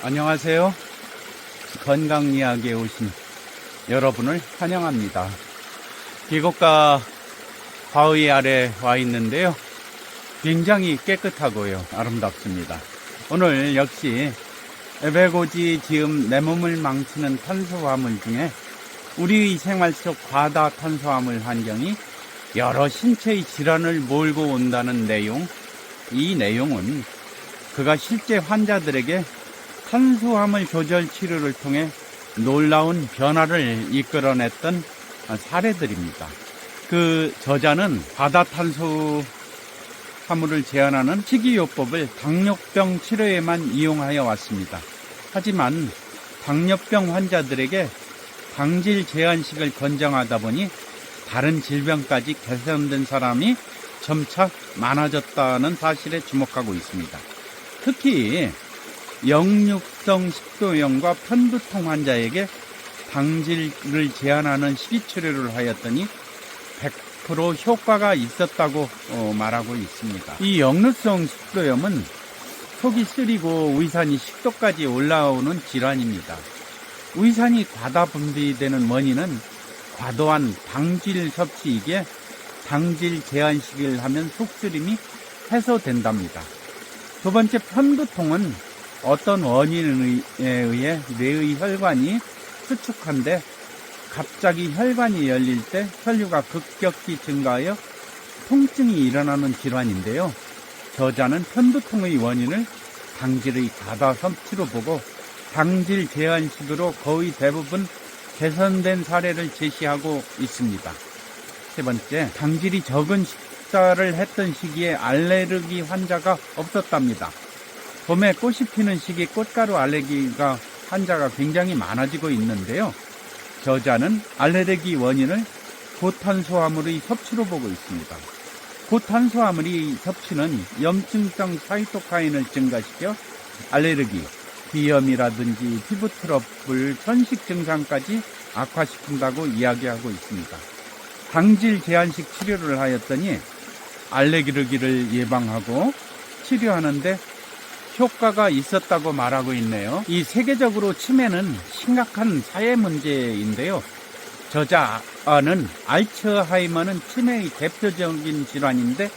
안녕하세요. 건강 이야기에 오신 여러분을 환영합니다. 계곡가 바위 아래 와 있는데요. 굉장히 깨끗하고요. 아름답습니다. 오늘 역시 에베고지 지음 내 몸을 망치는 탄수화물 중에 우리 생활 속 과다 탄수화물 환경이 여러 신체의 질환을 몰고 온다는 내용. 이 내용은 그가 실제 환자들에게 탄수화물 조절 치료를 통해 놀라운 변화를 이끌어냈던 사례들입니다. 그 저자는 바다 탄수화물을 제한하는 식이요법을 당뇨병 치료에만 이용하여 왔습니다. 하지만 당뇨병 환자들에게 당질 제한식을 권장하다 보니 다른 질병까지 개선된 사람이 점차 많아졌다는 사실에 주목하고 있습니다. 특히 영육성 식도염과 편두통 환자에게 당질을 제한하는 식이치료를 하였더니 100% 효과가 있었다고 어, 말하고 있습니다. 이 역류성 식도염은 속이 쓰리고 위산이 식도까지 올라오는 질환입니다. 위산이 과다 분비되는 원인은 과도한 당질 섭취이기에 당질 제한식을 하면 속쓰림이 해소된답니다. 두 번째 편두통은 어떤 원인에 의해 뇌의 혈관이 수축한데 갑자기 혈관이 열릴 때 혈류가 급격히 증가하여 통증이 일어나는 질환인데요. 저자는 편두통의 원인을 당질의 과다 섭취로 보고 당질 제한식으로 거의 대부분 개선된 사례를 제시하고 있습니다. 세 번째, 당질이 적은 식사를 했던 시기에 알레르기 환자가 없었답니다. 봄에 꽃이 피는 시기 꽃가루 알레르기가 환자가 굉장히 많아지고 있는데요. 저자는 알레르기 원인을 고탄수화물의 섭취로 보고 있습니다. 고탄수화물의 섭취는 염증성 사이토카인을 증가시켜 알레르기, 비염이라든지 피부 트러블, 천식 증상까지 악화시킨다고 이야기하고 있습니다. 당질 제한식 치료를 하였더니 알레르기를 예방하고 치료하는데 효과가 있었다고 말하고 있네요. 이 세계적으로 치매는 심각한 사회 문제인데요. 저자는 알츠하이머는 치매의 대표적인 질환인데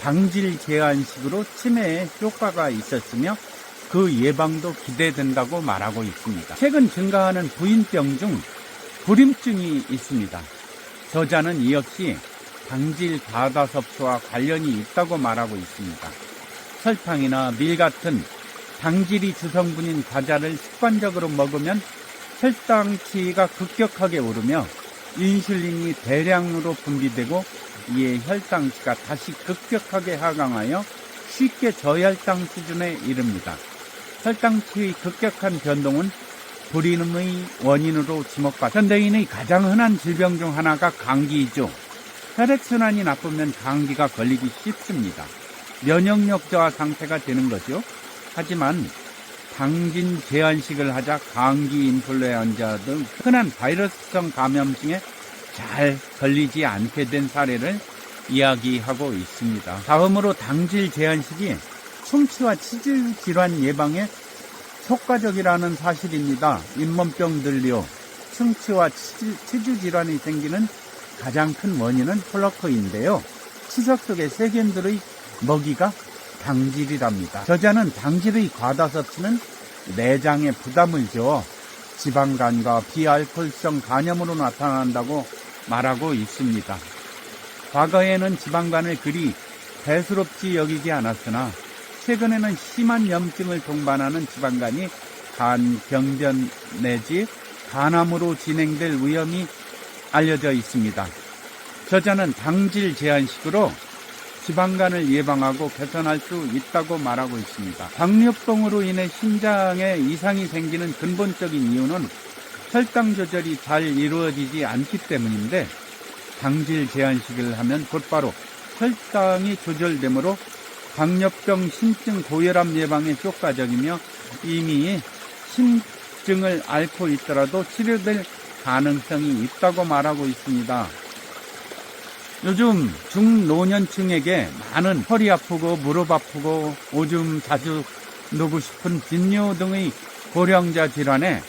당질 제한식으로 치매에 효과가 있었으며 그 예방도 기대된다고 말하고 있습니다. 최근 증가하는 부인병 중 불임증이 있습니다. 저자는 이 역시 당질 과다 섭취와 관련이 있다고 말하고 있습니다. 설탕이나 밀 같은 당질이 주성분인 과자를 습관적으로 먹으면 혈당치가 급격하게 오르며 인슐린이 대량으로 분비되고 이에 혈당치가 다시 급격하게 하강하여 쉽게 저혈당 수준에 이릅니다. 혈당치의 급격한 변동은 불임의 원인으로 지목받 현대인의 가장 흔한 질병 중 하나가 감기이죠. 혈액순환이 나쁘면 감기가 걸리기 쉽습니다. 면역력 저하 상태가 되는 거죠. 하지만 당진 제한식을 하자 감기, 인플루엔자 등 흔한 바이러스성 감염증에 잘 걸리지 않게 된 사례를 이야기하고 있습니다. 다음으로 당질 제한식이 충치와 치질 질환 예방에 효과적이라는 사실입니다. 잇몸병들요, 충치와 치질, 치주 질환이 생기는 가장 큰 원인은 플러크인데요. 치석 속의 세균들의 먹이가 당질이랍니다. 저자는 당질의 과다 섭취는 내장에 부담을 줘 지방간과 비알코올성 간염으로 나타난다고 말하고 있습니다. 과거에는 지방간을 그리 대수롭지 여기지 않았으나 최근에는 심한 염증을 동반하는 지방간이 간, 병변 내지 간암으로 진행될 위험이 알려져 있습니다. 저자는 당질 제한식으로 지방간을 예방하고 개선할 수 있다고 말하고 있습니다. 당뇨병으로 인해 심장에 이상이 생기는 근본적인 이유는 혈당 조절이 잘 이루어지지 않기 때문인데 당질 제한식을 하면 곧바로 혈당이 조절되므로 당뇨병 심증 고혈압 예방에 효과적이며 이미 심증을 앓고 있더라도 치료될 가능성이 있다고 말하고 있습니다. 요즘 중노년층에게 많은 허리 아프고 무릎 아프고 오줌 자주 누고 싶은 빈뇨 등의 고령자 질환에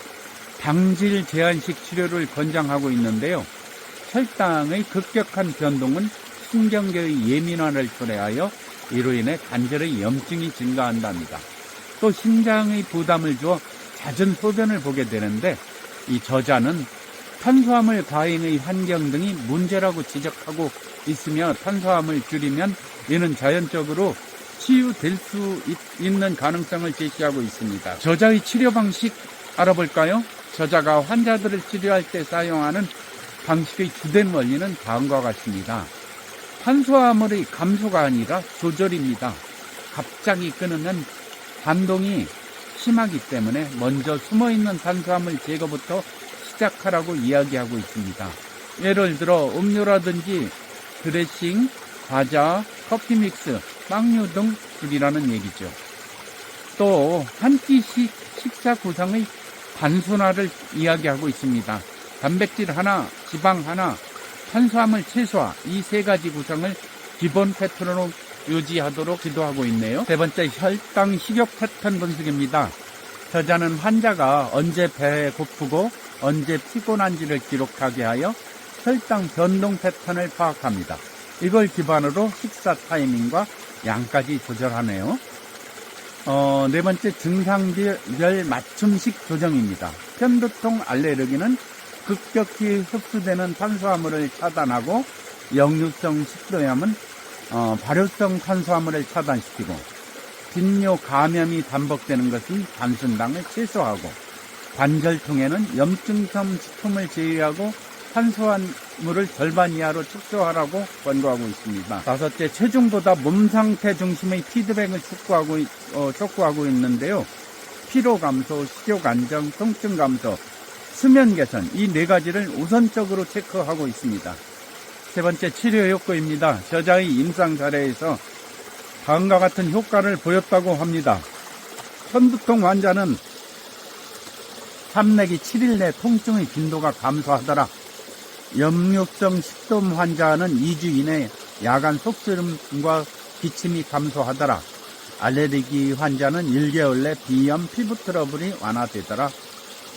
당질 제한식 치료를 권장하고 있는데요. 혈당의 급격한 변동은 신경계의 예민화를 초래하여 이로 인해 관절의 염증이 증가한답니다. 또 심장의 부담을 주어 잦은 소변을 보게 되는데 이 저자는 탄수화물 과잉의 환경 등이 문제라고 지적하고 있으며 탄수화물 줄이면 이는 자연적으로 치유될 수 있- 있는 가능성을 제시하고 있습니다. 저자의 치료 방식 알아볼까요? 저자가 환자들을 치료할 때 사용하는 방식의 주된 원리는 다음과 같습니다. 탄수화물의 감소가 아니라 조절입니다. 갑자기 끊으면 반동이 심하기 때문에 먼저 숨어 있는 탄수화물 제거부터 시작하라고 이야기하고 있습니다. 예를 들어 음료라든지 드레싱, 과자, 커피 믹스, 빵류 등 줄이라는 얘기죠. 또 한 끼씩 식사 구성의 단순화를 이야기하고 있습니다. 단백질 하나, 지방 하나, 탄수화물 최소화 이 세 가지 구성을 기본 패턴으로 유지하도록 지도하고 있네요. 세 번째 혈당 식욕 패턴 분석입니다. 저자는 환자가 언제 배에 고프고 언제 피곤한지를 기록하게 하여 혈당 변동 패턴을 파악합니다. 이걸 기반으로 식사 타이밍과 양까지 조절하네요. 어, 네 번째 증상별 맞춤식 조정입니다. 편두통 알레르기는 급격히 흡수되는 탄수화물을 차단하고 역류성 식도염은 어, 발효성 탄수화물을 차단시키고 빈뇨 감염이 반복되는 것은 단순당을 최소화하고 관절통에는 염증성 식품을 제외하고 탄수화물을 절반 이하로 축소하라고 권고하고 있습니다. 다섯째, 체중보다 몸 상태 중심의 피드백을 촉구하고, 있- 어, 촉구하고 있는데요. 피로 감소, 식욕 안정, 통증 감소, 수면 개선, 이 네 가지를 우선적으로 체크하고 있습니다. 세 번째, 치료 효과입니다. 저자의 임상 사례에서 다음과 같은 효과를 보였다고 합니다. 편두통 환자는 3 내기 7일 내 통증의 빈도가 감소하더라. 염류성 식도염 환자는 2주 이내 야간 속쓰림과 기침이 감소하더라. 알레르기 환자는 1개월 내 비염, 피부 트러블이 완화되더라.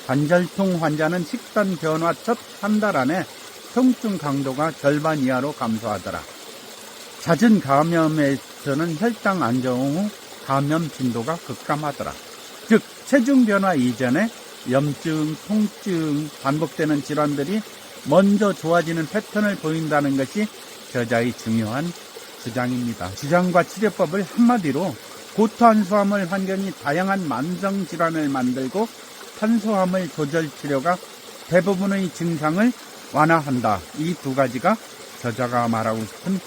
관절통 환자는 식단 변화 첫 한 달 안에 통증 강도가 절반 이하로 감소하더라. 잦은 감염에서는 혈당 안정 후 감염 빈도가 급감하더라. 즉 체중 변화 이전에 염증, 통증, 반복되는 질환들이 먼저 좋아지는 패턴을 보인다는 것이 저자의 중요한 주장입니다. 주장과 치료법을 한마디로 고탄수화물 환경이 다양한 만성 질환을 만들고 탄수화물 조절 치료가 대부분의 증상을 완화한다. 이 두 가지가 저자가 말하고 싶은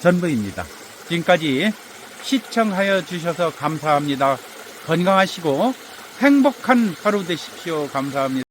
전부입니다. 지금까지 시청하여 주셔서 감사합니다. 건강하시고 행복한 하루 되십시오. 감사합니다.